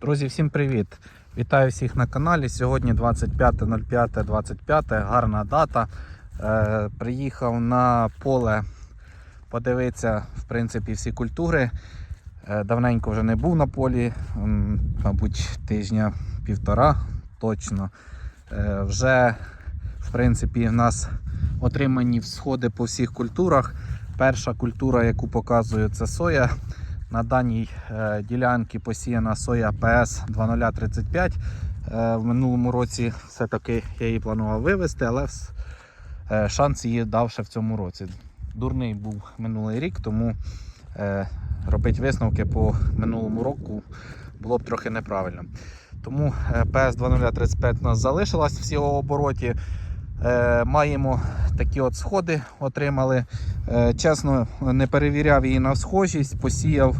Друзі, всім привіт! Вітаю всіх на каналі. Сьогодні 25.05.25, гарна дата. Е, приїхав на поле подивитися в принципі, всі культури. Е, давненько вже не був на полі, мабуть, тижня півтора точно. Е, вже в принципі, в нас отримані всходи по всіх культурах. Перша культура, яку показую, це соя. На даній е, ділянці посіяна соя ПС 2035. Е, в минулому році все-таки я її планував вивезти, але е, шанс її дав ще в цьому році. Дурний був минулий рік, тому робити висновки по минулому року було б трохи неправильно. Тому е, ПС 2035 у нас залишилась в обороті. Е, маємо такі от сходи, отримали. Е, чесно, не перевіряв її на схожість, посіяв.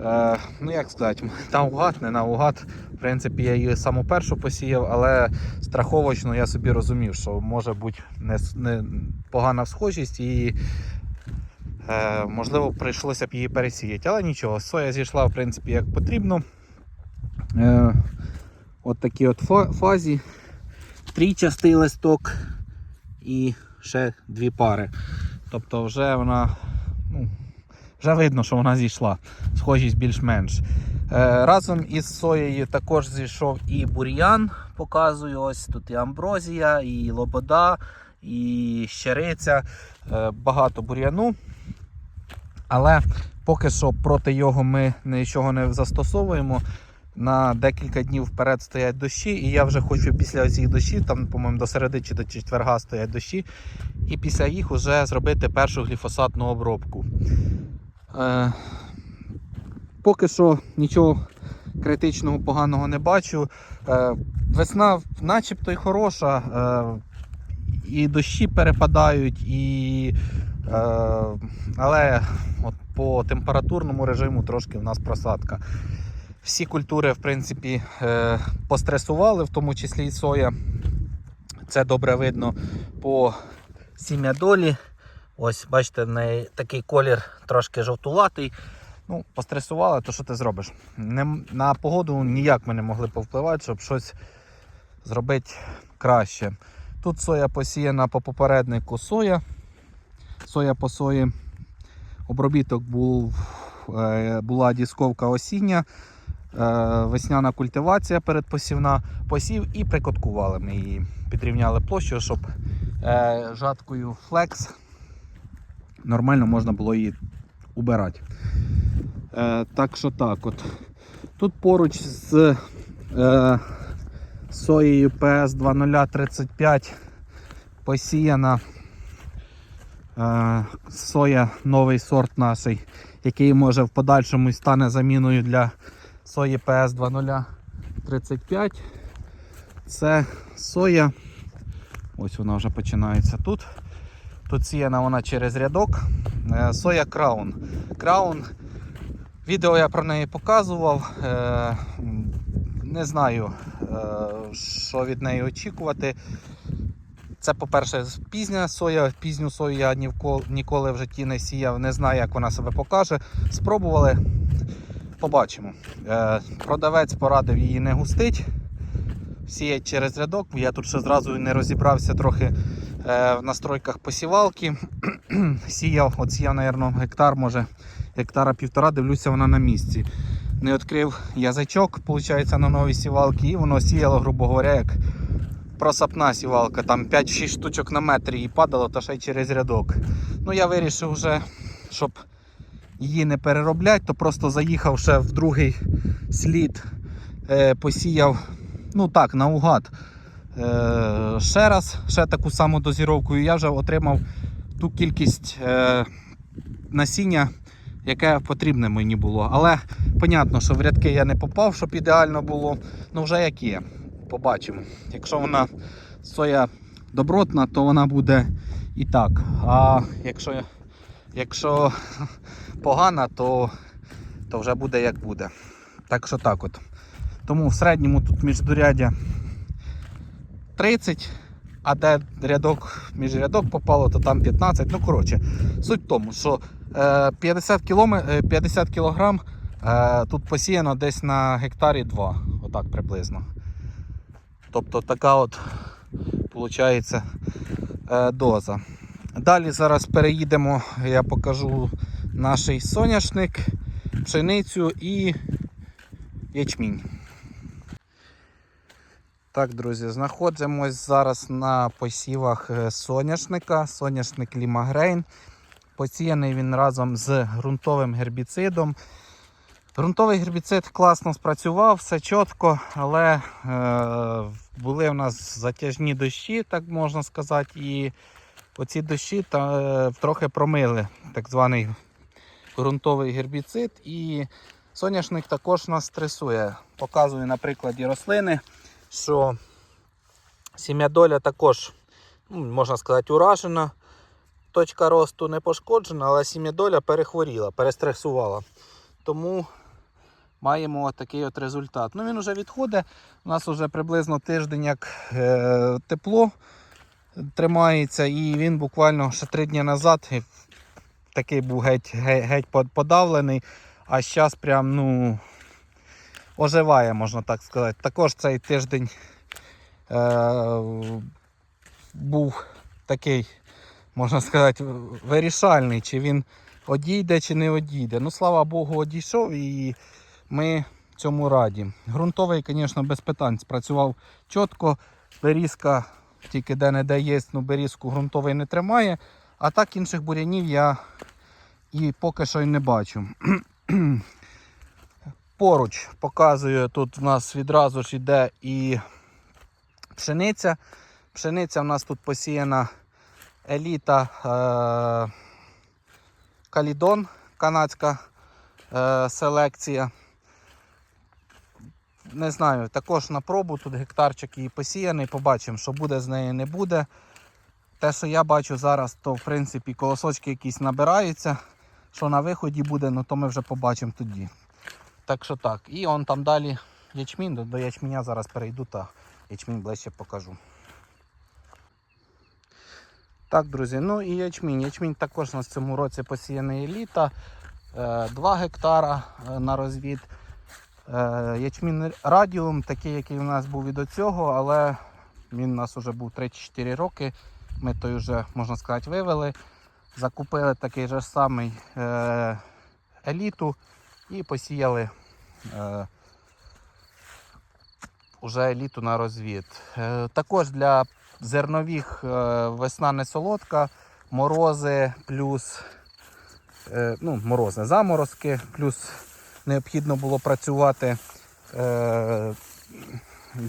Е, ну як сказати, наугад, не наугад. В принципі, я її саму першу посіяв, але страховочно я собі розумів, що може бути не, не погана схожість і можливо прийшлося б її пересіяти. Але нічого, соя зійшла в принципі як потрібно. От такі от фазі. Трійчастий листок і ще дві пари. Тобто вже вона, ну, вже видно, що вона зійшла. Схожість більш-менш. Е, разом із соєю також зійшов і бур'ян. Показую. Ось тут і амброзія, і лобода, і щериця. Е, багато бур'яну. Але поки що проти його ми нічого не застосовуємо. На декілька днів вперед стоять дощі, і я вже хочу після цих дощів, там, по-моєму, до середи чи до четверга стоять дощі, і після їх вже зробити першу гліфосатну обробку. Е, поки що нічого критичного поганого не бачу. Е, весна начебто й хороша, е, і дощі перепадають, і, е, але от по температурному режиму трошки в нас просадка. Всі культури, в принципі, е, постресували, в тому числі і соя. Це добре видно по сім'ядолі. Ось, бачите, в неї такий колір трошки жовтуватий. Ну, постресували, то що ти зробиш? Не, на погоду ніяк ми не могли повпливати, щоб щось зробити краще. Тут соя посіяна по попереднику соя. Соя по сої. Обробіток був, е, була дісковка осіння. Е, весняна культивація передпосівна, посів і прикоткували ми її. Підрівняли площу, щоб е, жаткою флекс нормально можна було її убирати. Е, так що так от. Тут поруч з соєю PS 2035 посіяна соя, новий сорт наш, який може в подальшому стане заміною для сої PS 2035. Це соя. Ось вона вже починається тут. Тут сіяна вона через рядок. Е, Соя Краун. Краун. Відео я про неї показував. Е, Не знаю, е, що від неї очікувати. Це, по-перше, пізня соя. Пізню сою я ніколи в житті не сіяв, не знаю, як вона себе покаже. Спробували, побачимо. Е, Продавець порадив її не густить, сіять через рядок. Я тут ще зразу не розібрався трохи е, в настройках посівалки. Сіяв, от сіяв, мабуть, гектар, може гектара півтора, дивлюся, вона на місці. Не відкрив язичок, виходить, на новій сівалці, і воно сіяло, грубо говоря, як просапна сівалка, там 5-6 штучок на метр її падало, та ще й через рядок. Ну я вирішив вже, щоб її не переробляти, то просто заїхав ще в другий слід, е, посіяв, ну так, наугад. Е, ще раз, ще таку саму дозіровку, і я вже отримав ту кількість е, насіння, яке потрібне мені було. Але понятно, що в рядки я не попав, щоб ідеально було. Ну вже як є. Побачимо. Якщо вона соя добротна, то вона буде і так. А якщо, якщо погана, то, то вже буде як буде. Так що так от. Тому в середньому тут міждурядя 30, а де рядок між рядок попало, то там 15. Ну, коротше, суть в тому, що е, 50 кіломе- е, 50 кілограм Е, Тут посіяно десь на гектарі 2, отак приблизно. Тобто така от виходить доза. Далі зараз переїдемо, я покажу наш соняшник, пшеницю і ячмінь. Так, друзі, знаходимось зараз на посівах е, соняшника, соняшник Лімагрейн. Посіяний він разом з ґрунтовим гербіцидом. Ґрунтовий гербіцид класно спрацював, все чітко, але е, були в нас затяжні дощі, так можна сказати, і оці дощі та, е, трохи промили так званий ґрунтовий гербіцид. І соняшник також нас стресує. Показую на прикладі рослини, що сім'ядоля також, ну, можна сказати, уражена. Точка росту не пошкоджена, але сім'ядоля перехворіла, перестресувала. Тому маємо такий от результат. Ну він вже відходить. У нас вже приблизно тиждень як е, тепло тримається, і він буквально ще три дні назад такий був геть, геть, геть подавлений, а зараз прям ну, оживає, можна так сказати. Також цей тиждень е, був такий, можна сказати, вирішальний, чи він одійде чи не одійде. Ну, слава Богу, одійшов і ми цьому раді. Грунтовий, звісно, без питань спрацював чітко. Берізка тільки де-не-де є, ну берізку ґрунтовий не тримає. А так інших бурянів я і поки що й не бачу. Поруч показую, тут в нас відразу ж йде і пшениця. Пшениця в нас тут посіяна еліта е- Калідон, канадська е- селекція. Не знаю, також на пробу тут гектарчик її посіяний, побачимо, що буде з неї, не буде. Те, що я бачу зараз, то в принципі колосочки якісь набираються. Що на виході буде, ну то ми вже побачимо тоді. Так що так. І он там далі ячмінь, до, ячменя зараз перейду та ячмінь ближче покажу. Так, друзі, ну і ячмінь. Ячмінь також у нас в цьому році посіяний літа. 2 гектара е, на розвід. Е, Ячмін радіум, такий, який у нас був і до цього, але він у нас вже був 3-4 роки. Ми той вже, можна сказати, вивели. Закупили такий же самий е, еліту і посіяли е, уже еліту на розвід. Також для зернових весна не солодка, морози плюс ну, морози, заморозки, плюс необхідно було працювати е,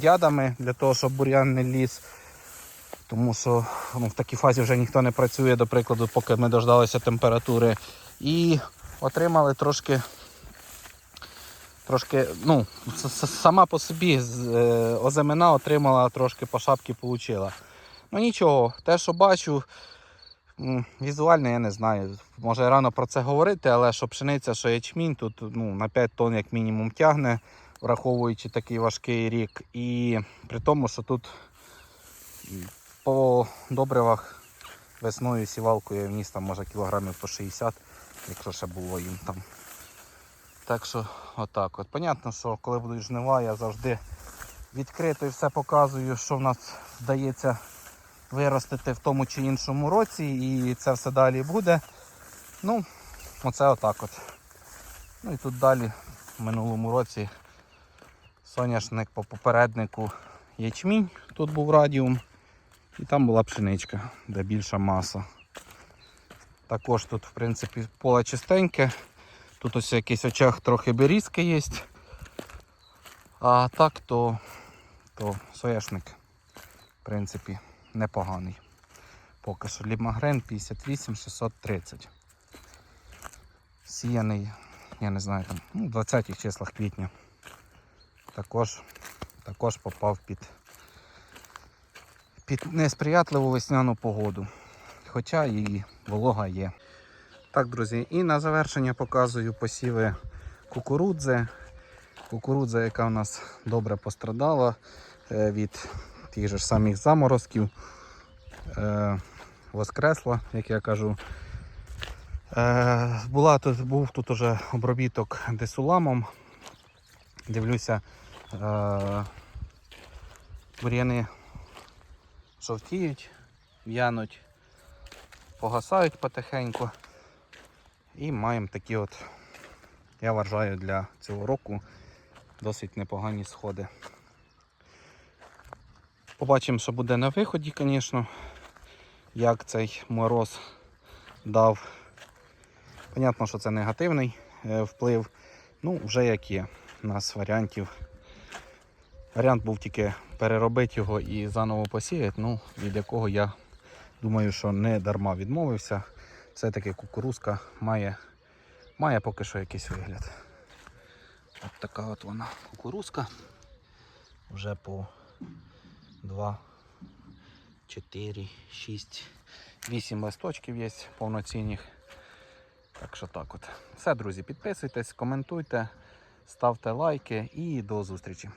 ядами для того, щоб бур'ян не ліз. Тому що ну, в такій фазі вже ніхто не працює, до прикладу, поки ми дождалися температури. І отримали трошки, трошки, ну, сама по собі е, оземена отримала трошки по шапці получила. Ну нічого, те, що бачу, візуально я не знаю. Може рано про це говорити, але що пшениця, що ячмінь, тут ну, на 5 тонн як мінімум тягне, враховуючи такий важкий рік. І при тому, що тут по добривах весною сівалкою вніс там може кілограмів по 60, якщо ще було їм там. Так що отак от. Понятно, що коли будуть жнива, я завжди відкрито і все показую, що в нас вдається виростити в тому чи іншому році, і це все далі буде. Ну, оце отак от. Ну і тут далі в минулому році соняшник по попереднику ячмінь, тут був радіум, і там була пшеничка, де більша маса. Також тут, в принципі, поле чистеньке. Тут ось якийсь очах трохи берізки є. А так то, то соняшник, в принципі, непоганий. Поки що лімагрен 58 630. Сіяний, я не знаю, там, ну, 20-х числах квітня. Також, також попав під, під несприятливу весняну погоду. Хоча і волога є. Так, друзі, і на завершення показую посіви кукурудзи. Кукурудза, яка у нас добре пострадала е, від тих же ж самих заморозків. Е, Воскресла, як я кажу. Е, була тут, був тут уже обробіток десуламом. Дивлюся, е, бур'яни жовтіють, в'януть, погасають потихеньку. І маємо такі от, я вважаю, для цього року досить непогані сходи. Побачимо, що буде на виході, звісно, як цей мороз дав. Понятно, що це негативний е, вплив. Ну, вже як є. У нас варіантів. Варіант був тільки переробити його і заново посіяти, ну, від якого я думаю, що не дарма відмовився. Все-таки кукурузка має, має поки що якийсь вигляд. От така от вона кукурузка. Вже по 2, 4, 6, 8 листочків є повноцінних. Так що так от. Все, друзі, підписуйтесь, коментуйте, ставте лайки і до зустрічі.